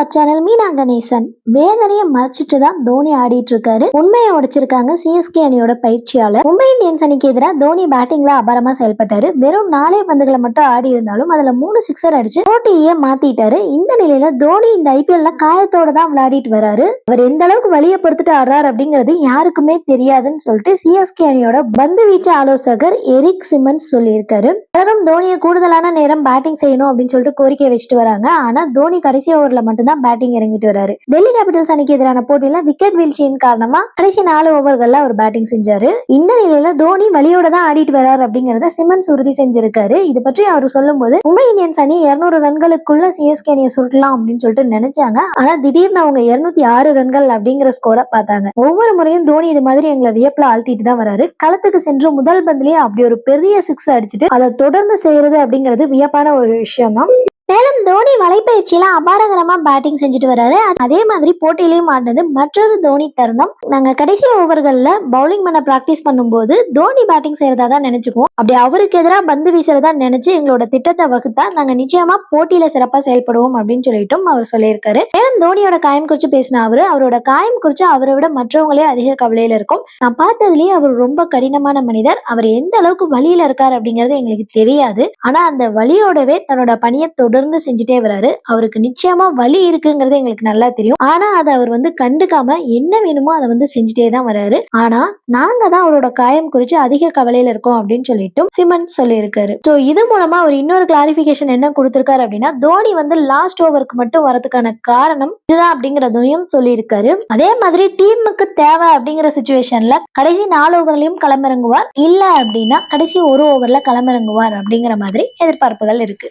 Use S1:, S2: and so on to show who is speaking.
S1: Star channel Meena Ganesan வேதனையை மறைச்சிட்டு தான் தோனி ஆடிட்டு இருக்காரு உண்மையை உடைச்சிருக்காங்க சிஎஸ்கே அணியோட பயிற்சியாளர். மும்பை இந்தியன்ஸ் அணிக்கு எதிராக தோனி பேட்டிங்ல அபாரமா செயல்பட்டாரு. வெறும் நாலே பந்துகளை மட்டும் ஆடி இருந்தாலும் அதுல மூணு சிக்ஸர் அடிச்சு போட்டியே மாத்திட்டாரு. இந்த நிலையில தோனி இந்த ஐபிஎல்ல காயத்தோட தான் விளையாடிட்டு வராரு. அவர் எந்த அளவுக்கு வழியை பொறுத்துட்டு ஆடுறாரு அப்படிங்கிறது யாருக்குமே தெரியாதுன்னு சொல்லிட்டு சிஎஸ்கே அணியோட பந்து வீச்சு ஆலோசகர் எரிக் சிமன்ஸ் சொல்லியிருக்காரு. பலரும் தோனியை கூடுதலான நேரம் பேட்டிங் செய்யணும் அப்படின்னு சொல்லிட்டு கோரிக்கை வச்சுட்டு வராங்க. ஆனா தோனி கடைசி ஓவர்ல மட்டும்தான் பேட்டிங் இறங்கிட்டு வராரு. டெல்லி கேபிட்டல்ஸ் அணிக்கு எதிரான போட்டியில விக்கெட் வீழ்ச்சியின் காரணமா கடைசி நாலு ஓவர்கள்ல அவர் பேட்டிங் செஞ்சாரு. இந்த நிலையில தோனி வழியோட தான் ஆடிட்டு வராரு அப்படிங்கறத சிமன்ஸ் உறுதி செஞ்சிருக்காரு. இது பற்றி அவர் சொல்லும் போது மும்பை இந்தியன்ஸ் அணி இருநூறு ரன்களுக்குள்ள சிஎஸ்கே அணியை சுருட்டலாம் அப்படின்னு சொல்லிட்டு நினைச்சாங்க. ஆனா திடீர்னு அவங்க இருநூத்தி ஆறு ரன்கள் அப்படிங்கிற ஸ்கோரை பார்த்தாங்க. ஒவ்வொரு முறையும் தோனி இது மாதிரி எங்களை வியப்புல ஆழ்த்திட்டு தான் வராரு. களத்துக்கு சென்று முதல் பந்திலேயே அப்படி ஒரு பெரிய சிக்ஸ் அடிச்சுட்டு அதை தொடர்ந்து செய்யறது அப்படிங்கிறது வியப்பான ஒரு விஷயம் தான் மேலும் தோனி வலைப்பயிற்சியில அபாரகரமா பேட்டிங் செஞ்சுட்டு வராரு. அதே மாதிரி போட்டியிலையும் ஆடினது மற்றொரு தோனி தருணம். நாங்க கடைசி ஓவர்கள்ல பவுலிங் பண்ண பிராக்டிஸ் பண்ணும்போது தோனி பேட்டிங் செய்யறதா தான் நினைச்சுக்குவோம். அப்படி அவருக்கு எதிராக பந்து வீசுறதா நினைச்சு எங்களோட திட்டத்தை வகுத்தா நாங்க நிச்சயமா போட்டியில சிறப்பா செயல்படுவோம் அப்படின்னு சொல்லிட்டும் அவர் சொல்லியிருக்காரு. மேலும் தோனியோட காயம் குறிச்சு பேசின அவரு அவரோட காயம் குறிச்சு அவரை விட மற்றவங்களே அதிக கவலையில இருக்கும். நான் பார்த்ததுலயே அவர் ரொம்ப கடினமான மனிதர். அவர் எந்த அளவுக்கு வழியில இருக்காரு அப்படிங்கிறது எங்களுக்கு தெரியாது. ஆனா அந்த வழியோடவே தன்னோட பணியை தொடர்ந்து செஞ்சுட்டே வராரு. அவருக்கு நிச்சயமா வலி இருக்குங்கிறது எங்களுக்கு நல்லா தெரியும். ஆனா அதை அவர் வந்து கண்டுக்காம என்ன வேணுமோ அதை வந்து செஞ்சுட்டே தான் வராரு. ஆனா நாங்க தான் அவரோட காயம் குறித்து அதிக கவலையில இருக்கோம் அப்படின்னு சொல்லிட்டும் சிமன் சொல்லியிருக்காரு. ஸோ இது மூலமா அவர் இன்னொரு கிளாரிபிகேஷன் என்ன கொடுத்திருக்காரு அப்படின்னா தோனி வந்து லாஸ்ட் ஓவருக்கு மட்டும் வரதுக்கான காரணம் இதுதான் அப்படிங்கிறதையும் சொல்லியிருக்காரு. அதே மாதிரி டீமுக்கு தேவை அப்படிங்கிற சுச்சுவேஷன்ல கடைசி நாலு ஓவர்லயும் களமிறங்குவார். இல்ல அப்படின்னா கடைசி ஒரு ஓவர்ல களமிறங்குவார் அப்படிங்கிற மாதிரி எதிர்பார்ப்புகள் இருக்கு.